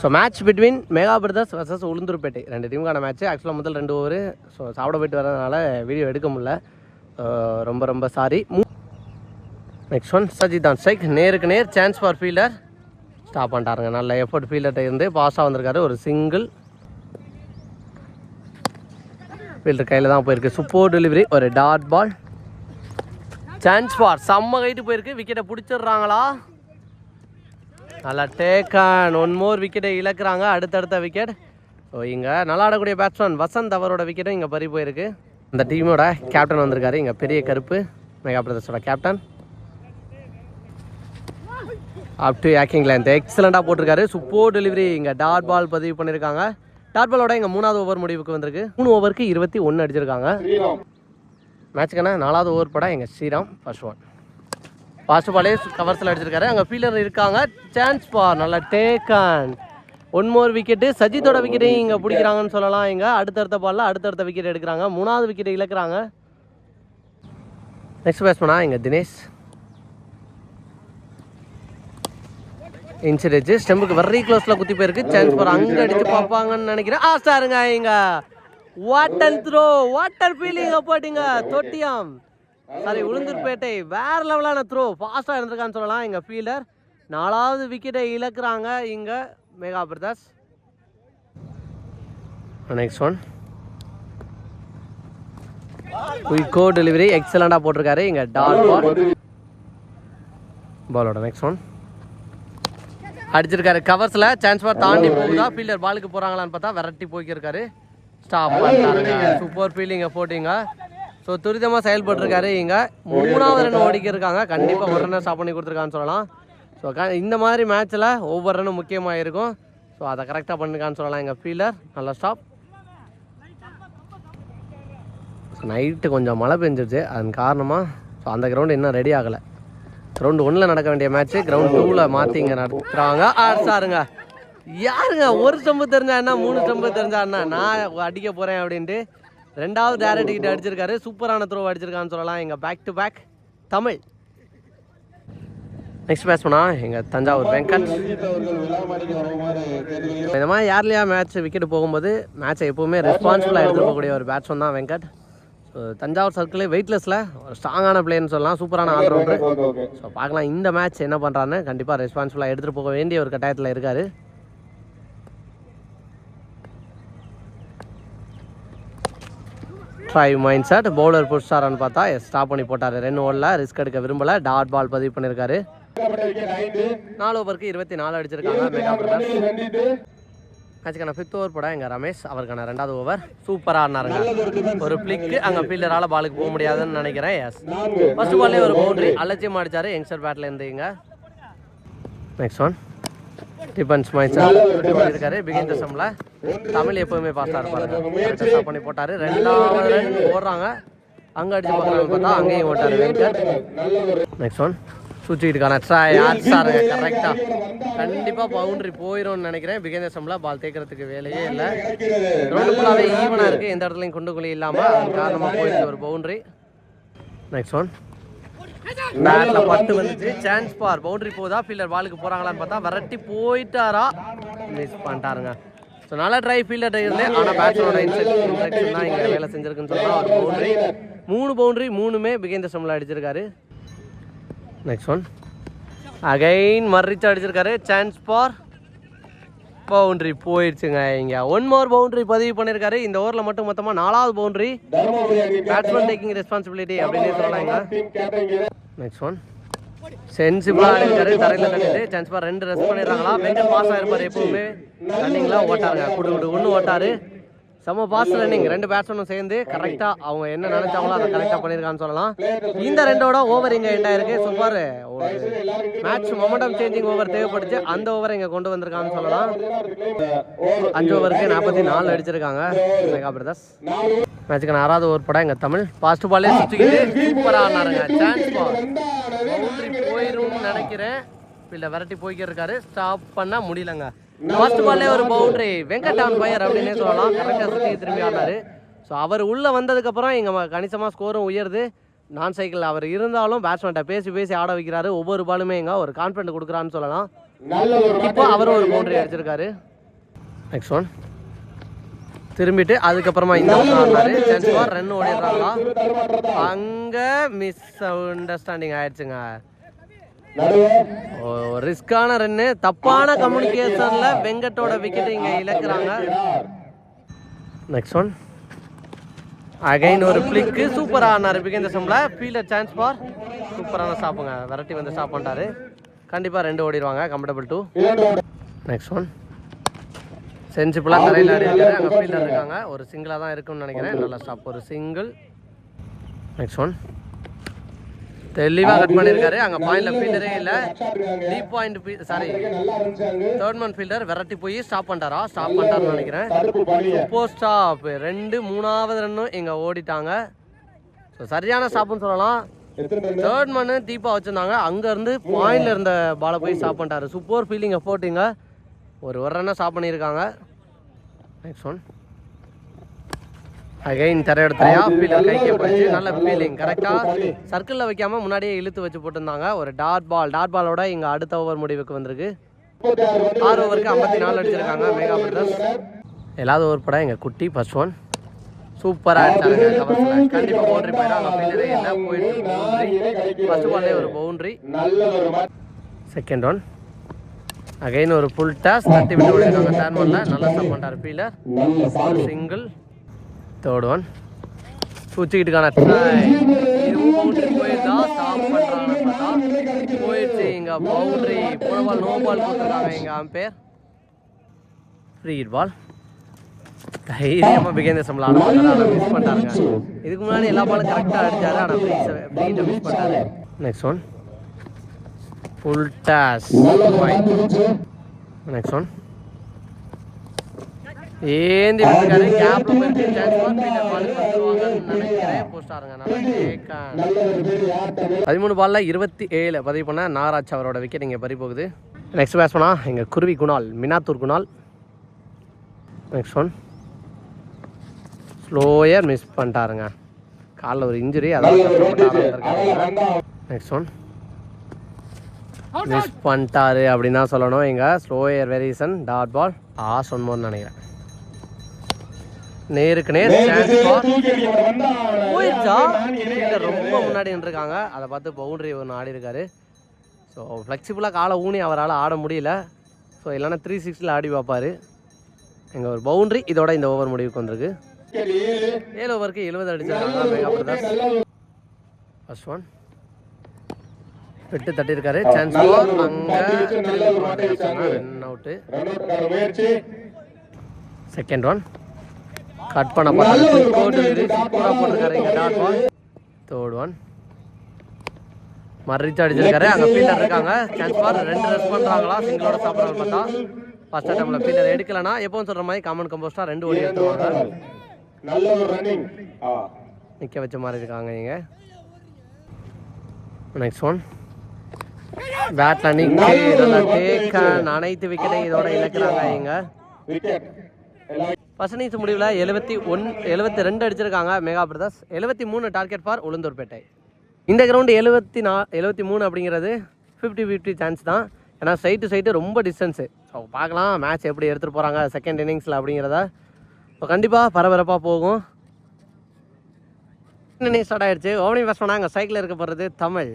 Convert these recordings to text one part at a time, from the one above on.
So match between Mega brothers versus Ulundurpet ரெண்டு டீமுக்கான match ஆக்சுவலாக முதல் ரெண்டு ஓவர் ஸோ சாப்பிட போயிட்டு வரதுனால வீடியோ எடுக்க முடில ரொம்ப ரொம்ப சாரி நெக்ஸ்ட் ஒன் சஜித் தான் ஸ்ட்ரைக் நேருக்கு நேர் சான்ஸ் ஃபார் ஃபீல்டர் ஸ்டாப் பண்ணிட்டாருங்க. நல்ல எஃபர்ட் ஃபீல்டர்கிட்ட இருந்து பாஸாக வந்திருக்காரு. ஒரு சிங்கிள் ஃபீல்டர் கையில் தான் போயிருக்கு. சூப்பர் டெலிவரி ஒரு டாட் பால் சான்ஸ் ஃபார் செம்ம கைட்டு போயிருக்கு. விக்கெட்டை பிடிச்சிடுறாங்களா? நல்லா டேக்கன் ஒன் மோர் விக்கெட்டை இழக்கிறாங்க. அடுத்தடுத்த விக்கெட் ஸோ இங்கே நல்லா ஆடக்கூடிய பேட்ஸ்மேன் வசந்த் அவரோட விக்கெட்டும் இங்கே பறி போயிருக்கு. அந்த டீமோட கேப்டன் வந்திருக்காரு. இங்கே பெரிய கருப்பு மெகா பிரதர்ஸோட கேப்டன் அப் டு ஏக்கிங் லென்த் எக்ஸலண்ட்டாக போட்டிருக்காரு. சூப்பர் டெலிவரி இங்கே டாட் பால் பதிவு பண்ணியிருக்காங்க டாட் பாலோட இங்கே மூணாவது ஓவர் முடிவுக்கு வந்திருக்கு. மூணு ஓவருக்கு இருபத்தி ஒன்று அடிச்சிருக்காங்க. மேட்சுக்கான நாலாவது ஓவர் படம் எங்கள் ஸ்ரீராம் ஃபர்ஸ்ட் ஒன் ஃபாஸ்ட் பாலே கவர்ஸில் அடிச்சிருக்காரு அங்கே ஃபீல்டர் இருக்காங்க. சான்ஸ் பார் நல்லா டேக்கன் ஒன் மோர் விக்கெட்டு சஜித்தோட விக்கெட்டையும் இங்கே பிடிக்கிறாங்கன்னு சொல்லலாம். இங்கே அடுத்தடுத்த பாலில் அடுத்தடுத்த விக்கெட் எடுக்கிறாங்க. மூணாவது விக்கெட்டை இழக்கிறாங்க. நெக்ஸ்ட் பேட்ஸ்மனா இங்கே தினேஷ். இன்ச் அடிச்சு ஸ்டெம்புக்கு வெரி க்ளோஸில் குத்தி போயிருக்கு. சான்ஸ் ஃபார் அங்கே அடித்து பார்ப்பாங்கன்னு நினைக்கிறேன். ஆ ஸ்டாருங்க இங்கே வாட்டர் த்ரோ வாட்டர் ஃபீலிங் போட்டிங்க. தொட்டியம். சாரி உளுந்தூர்பேட்டை வேற லெவலான த்ரோ ஃபாஸ்ட்டாக இருந்திருக்கான்னு சொல்லலாம். எங்க ஃபீல்டர் நாலாவது விக்கெட்டை இழக்கிறாங்க இங்கே மேகா பிரதாஸ் நெக்ஸ்ட் ஒன் குயிக்கோ டெலிவரி எக்ஸலண்டாக போட்டிருக்காரு. இங்கே டாட் பால் பாலோட நெக்ஸ்ட் ஒன் அடிச்சிருக்காரு கவர்ஸில் சான்ஸ் பார் தாண்டி போகுதா? ஃபீல்டர் பாலுக்கு போகிறாங்களான்னு பார்த்தா விரட்டி போய்க்கிருக்காரு. ஸ்டாப் சூப்பர் ஃபீல்டிங்கை போட்டிங்க. ஸோ துரிதமாக செயல்பட்டுருக்காரு இங்கே. மூணாவது ரன் ஓடிக்கிருக்காங்க. கண்டிப்பாக ஒரு ரன்னை ஸ்டாப் பண்ணி கொடுத்துருக்கான்னு சொல்லலாம். ஸோ க இந்த மாதிரி மேட்ச்சில் ஒவ்வொரு ரன்னும் முக்கியமாக இருக்கும். ஸோ அதை கரெக்டாக பண்ணிருக்கான்னு சொல்லலாம் எங்கள் ஃபீல்டர் நல்ல ஸ்டாப் நைட்டு கொஞ்சம் மழை பெஞ்சிருச்சு. அதன் காரணமாக ஸோ அந்த கிரவுண்டு இன்னும் ரெடி ஆகலை. கிரவுண்டு ஒன்றில் நடக்க வேண்டிய மேட்ச்சு கிரவுண்ட் டூவில் மாற்றி இங்கே நடத்துகிறாங்க சாருங்க. யாருங்க? ஒரு ஸ்டம்பு தெரிஞ்சா என்ன? மூணு ஸ்டம்பு தெரிஞ்சா என்ன? நான் அடிக்க போகிறேன் அப்படின்ட்டு ரெண்டாவது டேரக்ட் கிட்ட அடிச்சிருக்காரு. சூப்பரான த்ரோ அடிச்சிருக்கான்னு சொல்லலாம். எங்கள் back to back Tamil. Next பேட்ஸ்மனா எங்கள் தஞ்சாவூர் வெங்கட். இந்த மாதிரி யார்லையா மேட்ச் விக்கெட் போகும்போது மேட்சை எப்போவுமே ரெஸ்பான்சிபிளாக எடுத்துகிட்டு போகக்கூடிய ஒரு பேட்ஸ்மேன் தான் வெங்கட். ஸோ தஞ்சாவூர் சர்க்கிளே வெயிட்லெஸில் ஒரு ஸ்ட்ராங்கான பிளேயர்னு சொல்லலாம். சூப்பரான ஆல்ரவுண்டர் ஸோ பார்க்கலாம் இந்த மேட்ச் என்ன பண்ணுறான்னு கண்டிப்பாக ரெஸ்பான்சிபிளாக எடுத்துகிட்டு போக வேண்டிய ஒரு கட்டாயத்தில் இருக்கார். ஃபைவ் மைண்ட் செட் பவுலர் புடிச்சாரான்னு பார்த்தா ஸ்டாப் பண்ணி போட்டார். ரெண்டு ஓவரில் ரிஸ்க் எடுக்க விரும்பல. டாட் பால் பதிவு பண்ணியிருக்காரு நாலு ஓவருக்கு இருபத்தி நாலு அடிச்சிருக்காங்க. மெகா பிரதர்ஸ் மேட்சுக்கான ஃபிஃப்த் ஓவர் போட எங்கள் ரமேஷ் அவருக்கான ரெண்டாவது ஓவர் சூப்பராக ஆடினாருங்க. ஒரு பிளிக்கு அங்கே ஃபீல்டரால் பாலுக்கு போக முடியாதுன்னு நினைக்கிறேன். எஸ் ஃபர்ஸ்ட் பால்லே ஒரு பவுண்டரி அலட்சியம் அடிச்சார். யங்ஸ்டர் பேட்டில் இருந்தீங்க நெக்ஸ்ட் ஒன் டிபன்ஸ் மைன்ஸ் இருக்காரு பிகின் தசமில் தமிழ் எப்பவுமே பாஸ்டாக இருப்பாருங்க ஸ்டாப் பண்ணி போட்டார். ரெண்டாவது ரன் ஓடுறாங்க. அங்கே அடிச்சு பார்க்கலாம்னு பார்த்தா அங்கேயும் ஓட்டார். வெங்கட். நெக்ஸ்ட் ஒன் சுச்சிக்கிட்டுக்கான ட்ரை ஆட்ஸாருங்க கரெக்டாக கண்டிப்பாக பவுண்டரி போயிடும்னு நினைக்கிறேன். பிகின் தசமில் பால் தேக்கிறதுக்கு வேலையே இல்லை. கிரவுண்டு ஃபுல்லாகவே ஈவனாக இருக்குது எந்த இடத்துலையும் குண்டு குழி இல்லாமல் காரணமாக போயிடுச்சு ஒரு பவுண்டரி நெக்ஸ்ட் ஒன் பேட்ல பட்டு வந்துச்சு. Chance for. பவுண்டரி போதா ஃபீல்டர் பாலுக்கு போறாங்களான்னு பார்த்தா விரட்டி போயிட்டாரா? மிஸ் பண்ணிட்டாருங்க. ஸோ நல்லா ட்ரை ஃபீல்டர் இருந்து. ஆனால் பேட்ஸ்மேனோட இன்ஸ்ட்ரக்ஷன் தான் இங்கே வேலை செஞ்சிருக்குன்னு சொல்லலாம் ஒரு பவுண்டரி மூணு பவுண்டரி மூணுமே பிகேந்த ஸ்டம்பில் அடிச்சிருக்காரு. நெக்ஸ்ட் ஒன் அகைன் மர்ரிச்சு அடிச்சிருக்காரு. Chance for. பவுண்டரி போயிடுச்சுங்க இங்கே ஒன் மோர் பவுண்டரி பதிவு பண்ணியிருக்காரு இந்த ஓவரில் மட்டும் மொத்தமாக நாலாவது பவுண்டரி பேட்ஸ்மேன் டேக்கிங் ரெஸ்பான்சிபிலிட்டி அப்படின்னு சொல்லலாங்க நெக்ஸ்ட் ஒன் சென்சிபிளா இருக்காரு தரையில் தள்ளிட்டு சான்ஸ் பார் ரெண்டு ரெஸ்ட் பண்ணிடுறாங்களா? வெங்கட் பாஸ் ஆயிருப்பாரு எப்பவுமே. ரன்னிங்லாம் ஓட்டாருங்க. குடு குடு ஒன்று ஓட்டாரு. செம்ம பாஸ் ரன்னிங் ரெண்டு பேட்ஸ்மேனும் சேர்ந்து கரெக்டாக அவங்க என்ன நினைச்சாங்களோ அதை கரெக்டாக பண்ணியிருக்கான்னு சொல்லலாம். இந்த ரெண்டோட ஓவர் இங்கே எண்ட் ஆயிருக்கு. சூப்பர் ஒரு மேட்ச் மொமெண்டம் சேஞ்சிங் ஓவர் தேவைப்படுச்சு. அந்த ஓவர் இங்கே கொண்டு வந்திருக்கான்னு சொல்லலாம். அஞ்சு ஓவருக்கு நாற்பத்தி நாலு அடிச்சிருக்காங்க. மெகா பிரதர்ஸ் மேட்சுக்கு ஆறாவது ஓவர் படம் எங்கள் தமிழ். பாஸ்ட் பாலே சுற்றிக்கிட்டு சூப்பராக ஆனாருங்க சான்ஸ் பால் பவுண்டரி நினைக்கிறேன். இல்லை விரட்டி போய்க்கிருக்காரு ஸ்டாப் பண்ணால் முடியலங்க. ஃபர்ஸ்ட் பால்லே ஒரு பவுண்டரி வெங்கடான் பயர் அப்படின்னே சொல்லலாம். கரெக்டாக சுற்றி திரும்பி ஆடினாரு ஸோ அவர் உள்ளே வந்ததுக்கப்புறம் இங்கே கணிசமாக ஸ்கோரும் உயருது. நான் சைக்கிள் அவர் இருந்தாலும் பேட்ஸ்மேன்ட்ட பேசி பேசி ஆட வைக்கிறாரு. ஒவ்வொரு பாலுமே எங்க ஒரு கான்ஃபிடென்ட் கொடுக்குறான்னு சொல்லலாம். இப்போ அவரும் ஒரு பவுண்டரி அடிச்சிருக்காரு. நெக்ஸ்ட் ஒன் திரும்பிட்டு அதுக்கப்புறமா இந்த ஆடினாரு ரன் ஓடிடுறாங்களா? அங்கே மிஸ் அண்டர்ஸ்டாண்டிங் ஆயிடுச்சுங்க. ரிஸ்கான ரன்னு. தப்பான கம்யூனிகேஷன்ல வெங்கட்டோட விக்கெட் இங்க இழக்கிறாங்க. நெக்ஸ்ட் ஒன் அகைன் ஒரு பிளிக்கு சூப்பரா ஆனார் பிகேந்த சம்ல ஃபீல்டர் சான்ஸ் ஃபார் சூப்பரான ஸ்டாப்புங்க விரட்டி வந்து ஸ்டாப் பண்ணிட்டாரு. கண்டிப்பா ரெண்டு ஓடிடுவாங்க. கம்ஃபர்டபுள் டூ நெக்ஸ்ட் ஒன் சென்சிபிளாக தலையில் இருக்காரு அங்கே ஃபீல்டர் இருக்காங்க. ஒரு சிங்கிளாக தான் இருக்கும்னு நினைக்கிறேன். நல்ல ஸ்டாப் ஒரு சிங்கிள் நெக்ஸ்ட் ஒன் தெளிவாக கட் பண்ணியிருக்காரு அங்கே பாயிண்ட்ல ஃபீல்டரே இல்லை. Deep point sorry third man fielder விரட்டி போய் ஸ்டாப் பண்ணிட்டாரா? ஸ்டாப் பண்ணிட்டாருன்னு நினைக்கிறேன். இப்போ ஸ்டாப் ரெண்டு மூணாவது ரன்னும் இங்கே ஓடிட்டாங்க. ஸோ சரியான ஸ்டாப்னு சொல்லலாம். தேர்ட் மனு டீப்பாக வச்சுருந்தாங்க. அங்கேருந்து பாயிண்ட்ல இருந்த பாலை போய் ஸ்டாப் பண்ணிட்டாரு. சூப்பர் ஃபீலிங் எஃபோர்ட்டிங்க ஒரு ஒரு ரன்னை ஸ்டாப் பண்ணியிருக்காங்க. நெக்ஸ்ட் ஒன் அகைன் தரையெடுத்தையா ஃபீல்டர் கைக்கே போச்சு நல்ல ஃபீலிங் கரெக்டாக சர்க்கிளில் வைக்காம முன்னாடியே இழுத்து வச்சு போட்டிருந்தாங்க. ஒரு டாட் பால் டாட் பாலோட இங்கே அடுத்த ஓவர் முடிவுக்கு வந்திருக்கு. ஆறு ஓவருக்கு ஐம்பத்தி நாலு அடிச்சிருக்காங்க. மேகா பிரதர்ஸ் எல்லாவது ஓவர் படம் எங்கள் குட்டி ஃபர்ஸ்ட் ஒன் சூப்பராக அடிச்சாங்க. கவர்ஸில் கண்டிப்பாக பவுண்டரி போயிடும் அங்கே ஃபீல்டரே இல்லை. போயிட்டு பவுண்டரி ஃபர்ஸ்ட் பால்லே ஒரு பவுண்டரி செகண்ட் ஒன் அகைன் ஒரு ஃபுல் டாஸ் தட்டி விட்டு விடுறாங்க டேர்ன் ஒன்ல நல்லா பண்ணிட்டார் ஃபீலர் சிங்கிள் தேர்ட் ஒன் சூச்சிக்கிட்டுக்கான இதுவும் பவுண்டரி போயிருந்தா ஸ்டாப் பண்ணுறாங்கன்னு பார்த்தா போயிடுச்சு இங்கே பவுண்டரி போன பால் நோ பால் எங்கள் அம்பேர் ஃப்ரீ பால் தைரியமாக பிகேந்த சம்பளம் ஆட ஆனால் மிஸ் பண்ணிட்டாருங்க இதுக்கு முன்னாடி எல்லா பாலும் கரெக்டாக அடிச்சாரு. ஆனால் ஃப்ரீ மிஸ் பண்ணிட்டாரு. Next one full toss next one ஏந்தி ஃபீல்டர் பாலுக்கு வந்துருவாங்கன்னு நினைக்கிறேன். போஸ்டாருங்க நல்லா கேட்க பதிமூணு பால்ல இருபத்தி ஏழு. பதிவு பண்ண நாகராஜ் அவரோட விக்கெட் இங்கே பறி போகுது நெக்ஸ்ட் பேட்ஸ்மனா எங்கள் குருவி Kunal மினாத்தூர் Kunal. Next one slower miss பண்ணிட்டாருங்க. காலில் ஒரு இன்ஜுரி அதான் நெக்ஸ்ட் ஒன் மிஸ் பண்ணிட்டாரு அப்படின்னு தான் சொல்லணும். எங்க slower version dot ball as one மோர்னு நினைக்கிறேன். நேருக்கு நேர் போயிடுச்சா ரொம்ப முன்னாடி நின்றுருக்காங்க. அதை பார்த்து பவுண்டரி ஒன்று ஆடி இருக்காரு ஸோ ஃப்ளெக்சிபிளாக காலை ஊனி அவரால் ஆட முடியல. ஸோ இல்லைன்னா த்ரீ சிக்ஸ்டியில் ஆடி பார்ப்பாரு. எங்க ஒரு பவுண்டரி இதோட இந்த ஓவர் முடிவுக்கு வந்திருக்கு. ஏழு. ஓவருக்கு எழுபது அடிச்சிருக்காங்க. மெகா பிரதர்ஸ் ஃபர்ஸ்ட் ஒன் விட்டு தட்டியிருக்காரு. சான்ஸ் அங்கே run out second one cut பண்ண பார்த்தாரு கோட்டு சூப்பராக போட்டிருக்காரு இங்கே டாட் பால் தேர்ட் ஒன் மறிச்சு அடிச்சிருக்காரு. அங்கே ஃபீல்டர் இருக்காங்க. சான்ஸ் ஃபார் ரெண்டு ரன் பண்ணுறாங்களா சிங்கிளோட சாப்பிட்றாங்க பார்த்தா. ஃபர்ஸ்ட் டைமில் ஃபீல்டர் எடுக்கலனா எப்பவும் சொல்கிற மாதிரி காமன் கம்போஸ்டாக ரெண்டு ஓடி எடுத்துருவாங்க. நிற்க வச்ச மாதிரி இருக்காங்க இங்கே. நெக்ஸ்ட் ஒன் பேட்டில் நிற்க நல்லா டேக் அனைத்து விக்கெட்டையும் இதோட இழக்கிறாங்க இங்க. விக்கெட் முடிவில் எழுபத்தி ஒன் எழுபத்தி ரெண்டு அடிச்சிருக்காங்க மெகா பிரதர்ஸ் எழுபத்தி மூணு டார்கெட் ஃபார் உளுந்தூர்பேட்டை. இந்த கிரவுண்டு எழுபத்தி நா எழுபத்தி மூணு அப்படிங்கிறது ஃபிஃப்டி ஃபிஃப்டி சான்ஸ் தான். ஏன்னா சைட்டு சைட்டு ரொம்ப டிஸ்டன்ஸு ஸோ பார்க்கலாம் மேட்ச் எப்படி எடுத்துகிட்டு போகிறாங்க செகண்ட் இன்னிங்ஸில் அப்படிங்கிறத. இப்போ கண்டிப்பாக பரபரப்பாக போகும். இன்னிங் ஸ்டார்ட் ஆயிடுச்சு. ஓவனிங் ஃபஸ்ட் அங்கே சைக்கிள் இருக்க போகிறது தமிழ்.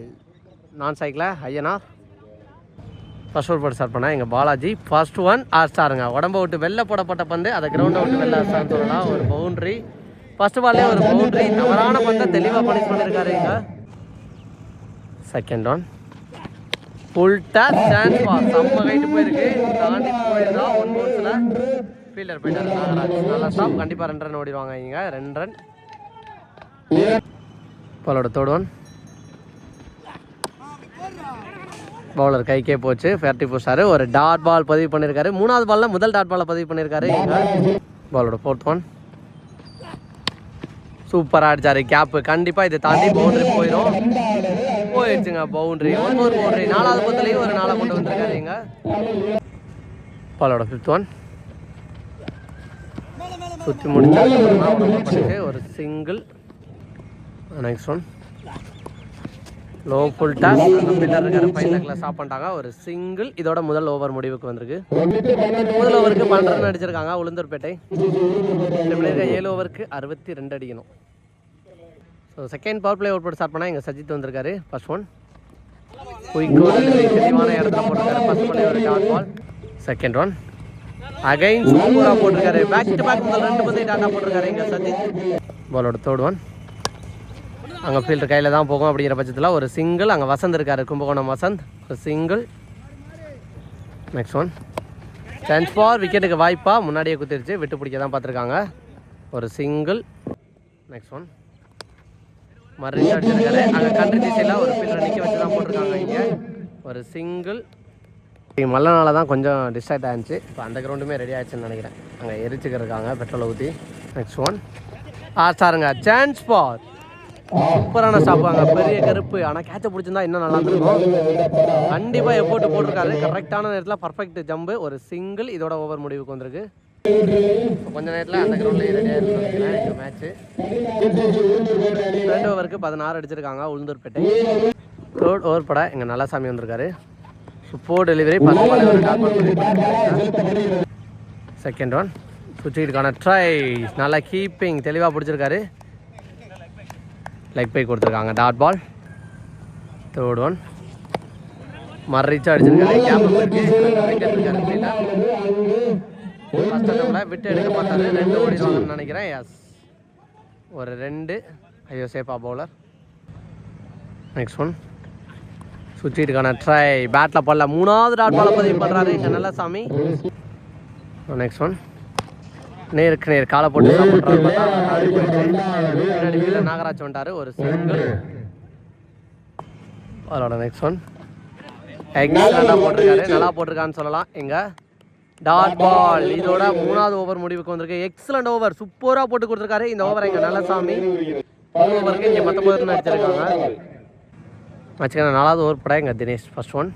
நான் சைக்கிளை ஐயனா? ஃபஸ்ட் ஓவர் போட்டு ஸ்டார்ட் பண்ணேன் எங்கள் பாலாஜி ஃபர்ஸ்ட் ஒன் ஆர் ஸ்டாருங்க உடம்ப விட்டு வெளில போடப்பட்ட பந்து அதை கிரவுண்டை விட்டு வெளில ஸ்டார் சொல்லலாம் ஒரு பவுண்ட்ரி ஃபர்ஸ்ட் பால்லே ஒரு பவுண்ட்ரி தவறான பந்தை தெளிவாக பனிஷ் பண்ணியிருக்காரு இங்க second one full toss chance ball செம்ம கைட்டு போயிருக்கு. தாண்டி போயிருந்தா ஒன் பவுன்ஸில் ஃபீல்டர் போயிட்டாரு நாகராஜ். நல்லா ஸ்டாப் கண்டிப்பாக ரெண்டு ரன் ஓடிடுவாங்க இங்க ரெண்டு ரன் பாலோட தேர்ட் ஒன் பவுலர் கைக்கே போச்சு. ஃபேர்ட்டி போஸ்டாரு ஒரு டாட் பால் பதிவு பண்ணியிருக்காரு மூணாவது பாலில் முதல் டாட் பாலை பதிவு பண்ணியிருக்காரு பாலோட ஃபோர்த் ஒன் சூப்பராக அடிச்சாரு. கேப்பு கண்டிப்பாக இதை தாண்டி பவுண்டரி போயிடும் போயிடுச்சுங்க பவுண்டரி ஒன் ஒரு பவுண்டரி நாலாவது பத்துலேயும் ஒரு நாளை கொண்டு வந்துருக்காருங்க பாலோட ஃபிஃப்த் ஒன் சுற்றி முடிச்சு ஒரு single next one low full toss pillar இருக்கிற ஃபைனல் ஸ்டாப் பண்ணிட்டாங்க. ஒரு சிங்கிள் இதோட முதல் ஓவர் முடிவுக்கு வந்திருக்கு. முதல் ஓவருக்கு பன்னெண்டு ரன் அடிச்சிருக்காங்க உளுந்தூர்பேட்டை. ஏழு ஓவருக்கு அறுபத்தி ரெண்டு அடிக்கணும். So second power play out போட்டு ஸ்டார்ட் பண்ணால் எங்கள் சஜித் வந்திருக்காரு. ஃபர்ஸ்ட் ஒன் குயிக்கோ தெளிவான இடத்துல போட்டிருக்காரு. ஃபர்ஸ்ட் பண்ணி ஒரு dot ball second one again சூப்பராக போட்டிருக்காரு. பேக் டு பேக் முதல் ரெண்டு பந்தை டாட்டா போட்டிருக்காரு எங்கள் சஜித். பாலோட தேர்ட் ஒன் அங்கே ஃபீல்டர் கையில் தான் போகும் அப்படிங்கிற பட்சத்தில் ஒரு சிங்கிள் அங்கே வசந்த் இருக்கார். கும்பகோணம் வசந்த் ஒரு single next one chance for விக்கெட்டுக்கு வாய்ப்பாக முன்னாடியே குத்திருச்சு. விட்டு பிடிக்க தான் பார்த்துருக்காங்க. ஒரு சிங்கிள் நெக்ஸ்ட் ஒன் மறுபடியும் அடிச்சிருக்காரு அங்கே கண்ட்ரி திசையில் ஒரு ஃபீல்டர் நிற்க வச்சு தான் போட்டிருக்காங்க இங்கே. ஒரு சிங்கிள் மல்லனால தான் கொஞ்சம் டிஸ்ட்ராக்ட் ஆகிச்சு இப்போ அந்த கிரவுண்டுமே ரெடி ஆயிடுச்சுன்னு நினைக்கிறேன். அங்கே எரிச்சுக்கிருக்காங்க பெட்ரோலை ஊற்றி நெக்ஸ்ட் ஒன் ஆ சாருங்க சான்ஸ் ஃபார் சூப்பரான ஸ்டாப்பாங்க பெரிய கருப்பு. ஆனால் கேட்சை பிடிச்சிருந்தா இன்னும் நல்லா இருக்கும் கண்டிப்பாக எஃபோர்ட் போட்டிருக்காரு. கரெக்டான நேரத்தில் பர்ஃபெக்ட் ஜம்பு ஒரு சிங்கிள் இதோட ஓவர் முடிவுக்கு வந்திருக்கு. கொஞ்ச நேரத்தில் அந்த கிரவுண்ட்லேயே நினைக்கிறேன். இந்த மேட்ச்சு ரெண்டு ஓவருக்கு பதினாறு அடிச்சிருக்காங்க. உளுந்தூர்பேட்டை. தேர்ட் ஓவர் பட எங்கள் நல்லசாமி வந்திருக்காரு. சூப்பர் டெலிவரி செகண்ட் ஒன் சுற்றிட்டுக்கான ட்ரை நல்லா கீப்பிங் தெளிவாக பிடிச்சிருக்காரு. லெக் பை கொடுத்துருக்காங்க. டாட் பால் தேர்ட் ஒன் மறைச்சு அடிச்சிருக்காரு கேப் அட்டம்ல விட்டு எடுக்க பார்த்தாரு. ரெண்டு ஓடிடுவாங்கன்னு நினைக்கிறேன். எஸ் ஒரு ரெண்டு. ஐயோ சேஃபா பவுலர் நெக்ஸ்ட் ஒன் சுற்றிட்டுக்கான ட்ரை பேட்டில் பல்ல மூணாவது டாட் பாலை பதிவு பண்ணுறாரு இங்கே நல்ல சாமி. நெக்ஸ்ட் ஒன் நேருக்கு நேர் காலை போட்டு நாகராஜ் வந்துட்டாரு. ஒரு சிங்கிள் அதோட நெக்ஸ்ட் ஒன் எக்ஸலண்டாக போட்டிருக்காரு. நல்லா போட்டிருக்கான்னு சொல்லலாம். எங்க டாட் பால் இதோட மூணாவது ஓவர் முடிவுக்கு வந்திருக்கு. எக்ஸலண்ட் ஓவர் சூப்பராக போட்டு கொடுத்துருக்காரு. இந்த ஓவர் எங்க நல்லசாமி. ஓவருக்கு இங்கே பத்தொம்பது ரன் அடிச்சிருக்காங்க. வச்சுக்கோங்க நாலாவது ஓவர் படம் எங்க தினேஷ். ஃபர்ஸ்ட் ஒன்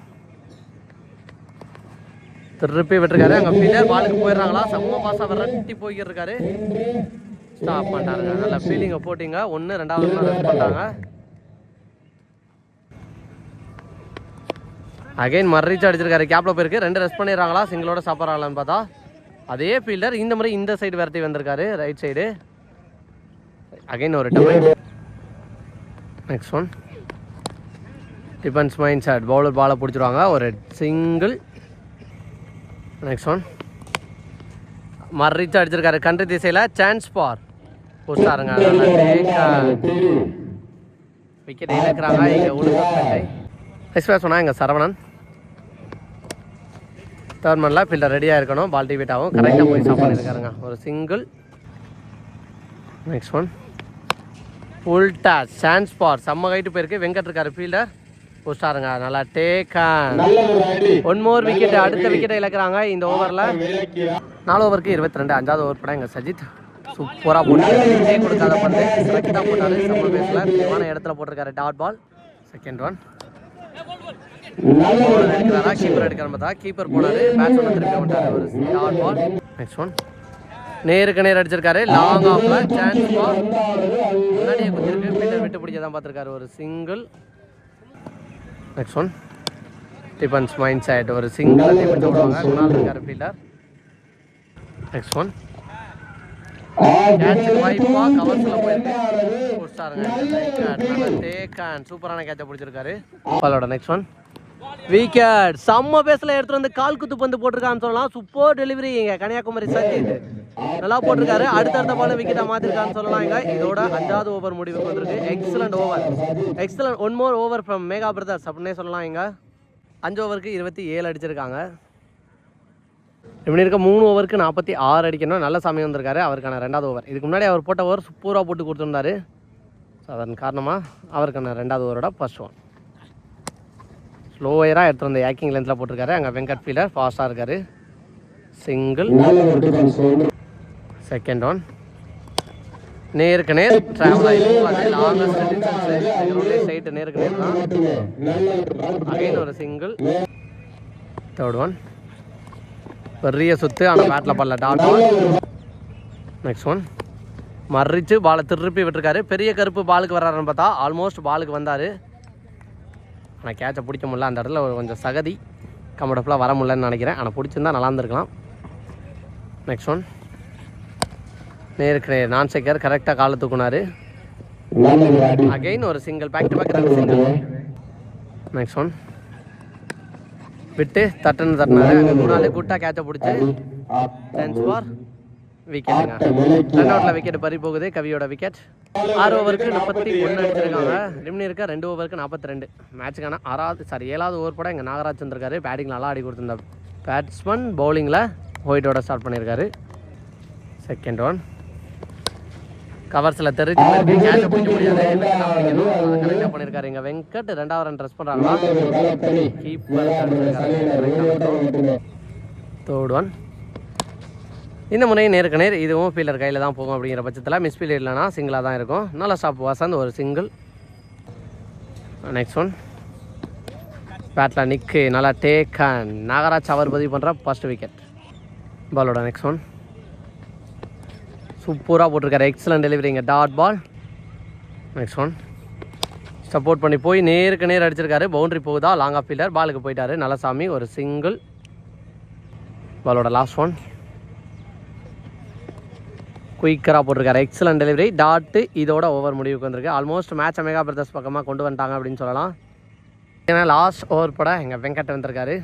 திருப்பி விட்டுருக்காரு. அங்கே ஃபீலர் பாலுக்கு போயிடுறாங்களா? செம்ம பாசம் விரட்டி போய்கிட்டு இருக்காரு ஸ்டாப் பண்ணிட்டாருங்க. நல்ல ஃபீலிங்கை போட்டிங்க. ஒன்று ரெண்டாவது ரன் பண்ணுறாங்க அகைன் மர்ரிச்சு அடிச்சிருக்காரு. கேப்ல போயிருக்கு. ரெண்டு ரெஸ்ட் பண்ணிடுறாங்களா? சிங்கிளோட சாப்பிட்றாங்களான்னு பார்த்தா. அதே ஃபீல்டர் இந்த முறை இந்த சைடு விரட்டி வந்திருக்காரு. ரைட் சைடு அகைன் ஒரு double next one defence mind shot bowler பாலை பிடிச்சிருவாங்க. ஒரு சிங்கிள் நெக்ஸ்ட் ஒன் மர்ரிச்சு அடிச்சிருக்காரு. கண்ட்ரி திசையில் சான்ஸ் பார் புஷ்டாருங்க விக்கெட் இழக்கிறாங்க இங்கே உளுந்தூர்பேட்டை நெக்ஸ்ட் பேர். சொன்னால் எங்கள் சரவணன். மனில் ஃபீல்டர் ரெடியாக இருக்கணும். பால் டிவிட் ஆகும். கரெக்டாக போய் சாப்பாடு இருக்காருங்க ஒரு single next one full toss chance பார் செம்ம கைட்டு போயிருக்கு. வெங்கட் இருக்காரு ஃபீல்டர் புஷ்டாருங்க நல்லா டேக்கன் ஒன் மோர் விக்கெட் அடுத்த விக்கெட்டை இழக்கிறாங்க இந்த ஓவரில் நாலு ஓவருக்கு இருபத்தி ரெண்டு அஞ்சாவது ஓவர் படம் எங்கள் சஜித் சூப்பராக போட்டாரு விஜய் கொடுக்காத பந்து. கரெக்டாக போட்டாரு செம்ம பேஸில் முக்கியமான இடத்துல போட்டிருக்காரு டாட் பால் செகண்ட் ஒன் எடுக்கிறாரா? கீப்பர் எடுக்கிற பார்த்தா. கீப்பர் போனாரு. பேட்ஸ்மேன் திருப்பி வந்துட்டாரு ஒரு டாட் பால் நெக்ஸ்ட் ஒன் நேருக்கு நேர் அடிச்சிருக்காரு. லாங் ஆஃப்ல சான்ஸ் பால் முன்னாடியே குத்திருக்கு. ஃபீல்டர் விட்டு பிடிக்க தான் பார்த்துருக்காரு. ஒரு single next one defence mind side ஒரு சிங்கிள் டிபன் விடுவாங்க குணால் இருக்காரு ஃபீல்டர் நெக்ஸ்ட் ஒன் கேட்சுக்கு வாய்ப்பா கவர்ஸ்ல போயிருக்கு புடிச்சாருங்க சூப்பரான கேட்சை பிடிச்சிருக்காரு. பாலோட நெக்ஸ்ட் ஒன் விக்கெட் செம்ம பேஸ்ல எடுத்துட்டு வந்து கால் குத்து பந்து போட்டிருக்கான்னு சொல்லலாம். சூப்பர் டெலிவரி இங்க கன்னியாகுமரி சஜித் நல்லா போட்டிருக்காரு. அடுத்தடுத்த பால் விக்கெட்டா மாத்திருக்கான்னு சொல்லலாம் இதோட அஞ்சாவது ஓவர் முடிவுக்கு வந்திருக்கு. Excellent over excellent one more over from Megha brothers அப்படின்னே சொல்லலாம் இங்க. அஞ்சு ஓவருக்கு இருபத்தி ஏழு அடிச்சிருக்காங்க. இப்படி இருக்க மூணு ஓவருக்கு நாற்பத்தி ஆறு அடிக்கணும். நல்ல சமயம் வந்திருக்காரு. அவருக்கான ரெண்டாவது ஓவர் இதுக்கு முன்னாடி அவர் போட்ட ஓவர் சூப்பராக போட்டு கொடுத்துருந்தாரு. ஸோ அதன் காரணமாக அவருக்கான ரெண்டாவது ஓவரோட ஃபர்ஸ்ட் ஒன் ஸ்லோயராக எடுத்து வந்த ஏக்கிங் லென்த்தில் போட்டிருக்காரு. அங்கே வெங்கட் ஃபீலர் ஃபாஸ்ட்டாக இருக்காரு. சிங்கிள் செகண்ட் ஒன் நேருக்கு நேர் ட்ராவல் ஆகிருக்கும் லாங்கஸ்ட் டிஸ்டன்ஸ் சைட்டு நேருக்கு நேர் தான். ஒரு அகைன் ஒரு சிங்கிள் தேர்ட் ஒன் பெரிய சுற்று ஆனால் பேட்டில் படல. டாட் ஒன் நெக்ஸ்ட் ஒன் மறிச்சு பாலை திருப்பி விட்டுருக்காரு. பெரிய கருப்பு பாலுக்கு வர்றாருன்னு பார்த்தா ஆல்மோஸ்ட் பாலுக்கு வந்தார். ஆனால் கேட்சை பிடிக்க முடியல. அந்த இடத்துல ஒரு கொஞ்சம் சகதி கம்ஃபர்டபுளாக வர முடியலன்னு நினைக்கிறேன். ஆனால் பிடிச்சிருந்தா நல்லா இருந்திருக்கலாம். நெக்ஸ்ட் ஒன் நேருக்கு நேர் நான் சேக்கர் கரெக்டாக காலை தூக்குனாரு. அகைன் ஒரு single back to back single next one விட்டு தட்டுன்னு தட்டினாரு. அங்கே நாள் குட்டா கேட்சை பிடிச்சி. தேங்க்ஸ் ஃபார் விக்கெட்டுங்க ரன் அவுட்டில் விக்கெட் பறி போகுது. கவியோட விக்கெட் ஆறு ஓவருக்கு முப்பத்தி ஒன்று அடிச்சிருக்காங்க. ரிம்னி இருக்க. ரெண்டு ஓவருக்கு நாற்பத்தி ரெண்டு மேட்சுக்கான ஆறாவது சாரி ஏழாவது ஓவர் கூட எங்கள் நாகராஜ் வந்திருக்காரு. பேட்டிங் நல்லா ஆடி கொடுத்துருந்தார். பேட்ஸ்மேன் பவுலிங்கில் ஒயிட்டோட ஸ்டார்ட் பண்ணியிருக்காரு செகண்ட் ஒன் கவர்ஸில் தெரிஞ்சு கேட்ச பிடிக்க முடியாது. கரெக்டாக பண்ணியிருக்காரு இங்கே வெங்கட் ரெண்டாவது ரன் ட்ரெஸ் பண்ணுறாங்களா கீப்பர் தேர்ட் ஒன் இந்த முறை நேருக்கு நேர் இதுவும் ஃபீல்டர் கையில் தான் போகும் அப்படிங்கிற பட்சத்தில் மிஸ் ஃபீல்டர் இல்லைனா சிங்கிளாக தான் இருக்கும். நல்ல ஸ்டாப் வசந்த் ஒரு சிங்கிள் நெக்ஸ்ட் ஒன் பேட்டில் நிக்கு நல்லா டேக் அண்ட் நாகராஜ் அவர் பதிவு பண்ணுற ஃபர்ஸ்ட் விக்கெட் பாலோட நெக்ஸ்ட் ஒன் சூப்பராக போட்டிருக்காரு. Excellent டெலிவரிங்க dot ball next one support பண்ணி போய் நேருக்கு நேர் அடிச்சிருக்காரு. பவுண்டரி போகுதா? லாங் ஆஃப் ஃபீல்டர் பாலுக்கு போயிட்டாரு. நல்லசாமி ஒரு சிங்கிள் பாலோட லாஸ்ட் ஒன் குயிக்கராக போட்டிருக்காரு. எக்ஸலன்ட் டெலிவரி டாட்டு இதோட ஓவர் முடிவுக்கு வந்திருக்கு. ஆல்மோஸ்ட் மேட்ச் மெகா பிரதர்ஸ் பக்கமாக கொண்டு வந்துட்டாங்க அப்படின்னு சொல்லலாம். ஏன்னா லாஸ்ட் ஓவர் பட எங்கள் வெங்கட் வந்திருக்காரு.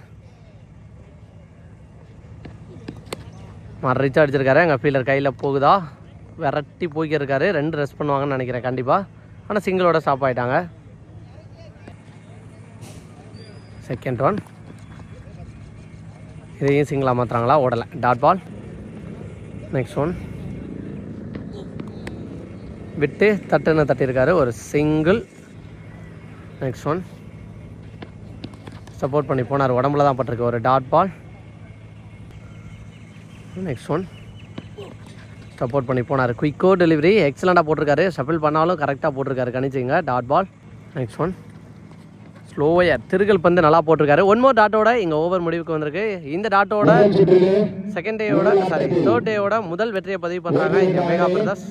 மறைச்சா அடிச்சிருக்காரு. எங்கள் ஃபீலர் கையில் போகுதா? விரட்டி போய்க்கிருக்காரு. ரெண்டு ரெஸ்ட் பண்ணுவாங்கன்னு நினைக்கிறேன். கண்டிப்பாக ஆனால் சிங்கிளோட ஸ்டாப் ஆகிட்டாங்க செகண்ட் ஒன் இதையும் சிங்கிளாக மாற்றுறாங்களா ஓடலை. டாட் பால் நெக்ஸ்ட் ஒன் விட்டு தட்டுன்னு தட்டியிருக்காரு. ஒரு சிங்கிள் நெக்ஸ்ட் ஒன் சப்போர்ட் பண்ணி போனார். உடம்புல தான் பட்டிருக்கு. ஒரு dot ball next one support பண்ணி போனார். குயிக்கோ டெலிவரி எக்ஸலண்ட்டாக போட்டிருக்காரு. ஷஃபில் பண்ணாலும் கரெக்டாக போட்டிருக்காரு கணிச்சிங்க. டாட் பால் நெக்ஸ்ட் ஒன் ஸ்லோவையர் திருகல் பந்து நல்லா போட்டிருக்காரு. ஒன் மோர் டாட்டோட இங்கே ஓவர் முடிவுக்கு வந்திருக்கு. இந்த டாட்டோட செகண்ட் டேயோட சாரி தேர்ட் டேயோட முதல் வெற்றியை பதிவு பண்ணுறாங்க இங்கே மெகா பிரதாஸ்